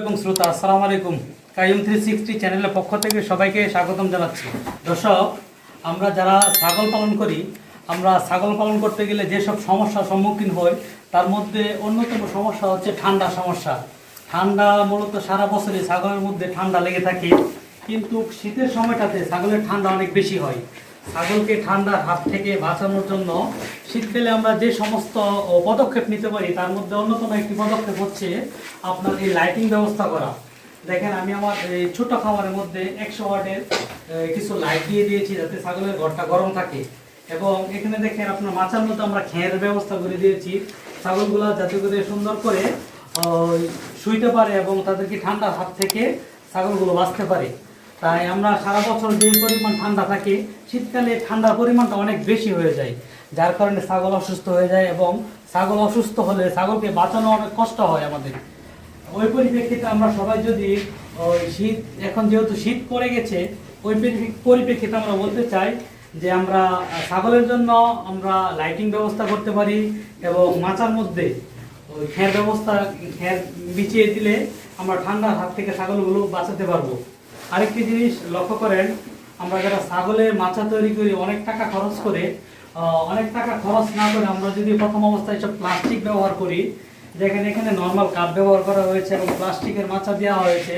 এবং শ্রোতা, আসসালামু আলাইকুম। কাইম থ্রি সিক্সটি চ্যানেলের পক্ষ থেকে সবাইকে স্বাগতম জানাচ্ছি। দর্শক, আমরা যারা ছাগল পালন করি, আমরা ছাগল পালন করতে গেলে যেসব সমস্যার সম্মুখীন হই, তার মধ্যে অন্যতম সমস্যা হচ্ছে ঠান্ডা সমস্যা। ঠান্ডা মূলত সারা বছরই ছাগলের মধ্যে ঠান্ডা লেগে থাকে, কিন্তু শীতের সময়টাতে ছাগলের ঠান্ডা অনেক বেশি হয়। ছাগলকে ঠান্ডার হাত থেকে বাঁচানোর জন্য শীতকালে আমরা যে সমস্ত পদক্ষেপ নিতে পারি, তার মধ্যে অন্যতম একটি পদক্ষেপ হচ্ছে আপনার এই লাইটিং ব্যবস্থা করা। দেখেন, আমি আমার এই ছোট খামারের মধ্যে একশো ওয়াটের কিছু লাইট দিয়ে দিয়েছি যাতে ছাগলের ঘরটা গরম থাকে। এবং এখানে দেখেন, আপনার মাচার মধ্যে আমরা খেয়ের ব্যবস্থা করে দিয়েছি। ছাগলগুলো যাতে করে সুন্দর করে শুইতে পারে এবং তাদেরকে ঠান্ডার হাত থেকে ছাগলগুলো বাঁচতে পারে। তাই আমরা সারা বছর যে পরিমাণ ঠান্ডা থাকে, শীতকালে ঠান্ডার পরিমাণটা অনেক বেশি হয়ে যায়। যার কারণে ছাগল অসুস্থ হয়ে যায় এবং ছাগল অসুস্থ হলে ছাগলকে বাঁচানো অনেক কষ্ট হয় আমাদের। ওই পরিপ্রেক্ষিতে আমরা সবাই যদি ওই শীত, এখন যেহেতু শীত পড়ে গেছে, ওই পরিপ্রে- পরিপ্রেক্ষিতে আমরা বলতে চাই যে আমরা ছাগলের জন্য আমরা লাইটিং ব্যবস্থা করতে পারি এবং মাচার মধ্যে ওই খের ব্যবস্থা, খের বিছিয়ে দিলে আমরা ঠান্ডার হাত থেকে ছাগলগুলো বাঁচাতে পারব। আরেকটি জিনিস লক্ষ্য করেন, আমরা যারা ছাগলের মাছা তৈরি করি, অনেক টাকা খরচ করে অনেক টাকা খরচ না করে আমরা যদি প্রথম অবস্থায় সব প্লাস্টিক ব্যবহার করি যেখানে এখানে নর্মাল কাপ ব্যবহার করা হয়েছে এবং প্লাস্টিকের মাছা দেওয়া হয়েছে।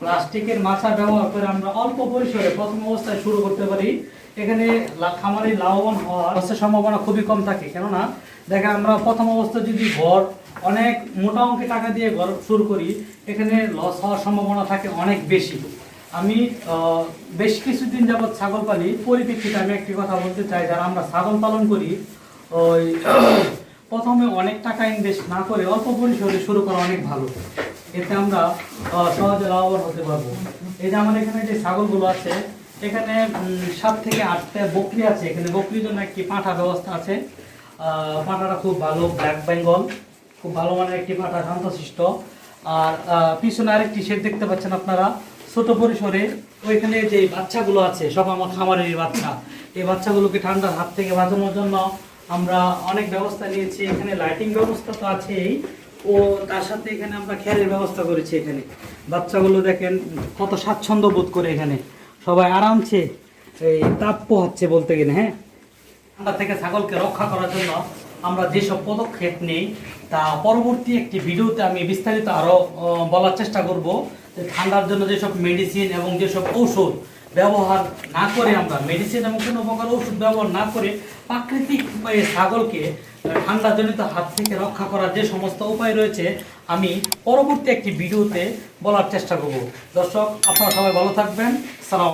প্লাস্টিকের মাছা ব্যবহার করে আমরা অল্প পরিসরে প্রথম অবস্থায় শুরু করতে পারি। এখানে খামারে লাভবান হওয়ার সম্ভাবনা খুবই কম থাকে। কেননা, দেখেন আমরা প্রথম অবস্থায় যদি ঘর, অনেক মোটা অঙ্কে টাকা দিয়ে ঘর শুরু করি, এখানে লস হওয়ার সম্ভাবনা থাকে অনেক বেশি। আমি বেশ কিছুদিন যাবৎ ছাগল পালি পরিপ্রেক্ষিতে আমি একটি কথা বলতে চাই, যারা আমরা ছাগল পালন করি, ওই প্রথমে অনেক টাকা ইনভেস্ট না করে অল্প পরিসরে শুরু করা অনেক ভালো। এতে আমরা সহজে লাভবান হতে পারব। এই যে আমার এখানে যে ছাগলগুলো আছে, এখানে সাত থেকে আটটা বকরি আছে। এখানে বকরির জন্য একটি পাঁঠা ব্যবস্থা আছে। পাঁঠাটা খুব ভালো, ব্ল্যাক বেঙ্গল, খুব ভালো মানের একটি পাঁঠা, শান্তশিষ্ট। আর পিছনে আরেকটি শেড দেখতে পাচ্ছেন আপনারা। ছোট পরিসরে ওইখানে যে বাচ্চাগুলো আছে, সব আমার খামারেরই বাচ্চা। এই বাচ্চাগুলোকে ঠান্ডার হাত থেকে বাঁচানোর জন্য আমরা অনেক ব্যবস্থা নিয়েছি। এখানে লাইটিং ব্যবস্থা তো আছেই। ও তার সাথে এখানে আমরা খেয়ারের ব্যবস্থা করেছি এখানে। বাচ্চাগুলো দেখেন কত স্বাচ্ছন্দ্য বোধ করে এখানে। সবাই আরামসে এই তাপ পোহাচ্ছে বলতে গেলে হ্যাঁ? ঠান্ডা থেকে ছাগলকে রক্ষা করার জন্য আমরা যেসব পদক্ষেপ নেই, তা পরবর্তী একটি ভিডিওতে আমি বিস্তারিত আরও বলার চেষ্টা করব। ঠান্ডার জন্য যেসব মেডিসিন এবং যেসব ঔষধ ব্যবহার না করে আমরা মেডিসিন এবং কোনো প্রকার ওষুধ ব্যবহার না করে প্রাকৃতিক উপায়ে ছাগলকে ঠান্ডাজনিত হাত থেকে রক্ষা করার যে সমস্ত উপায় রয়েছে, আমি পরবর্তী একটি ভিডিওতে বলার চেষ্টা করব। দর্শক, আপনারা সবাই ভালো থাকবেন। সালাম।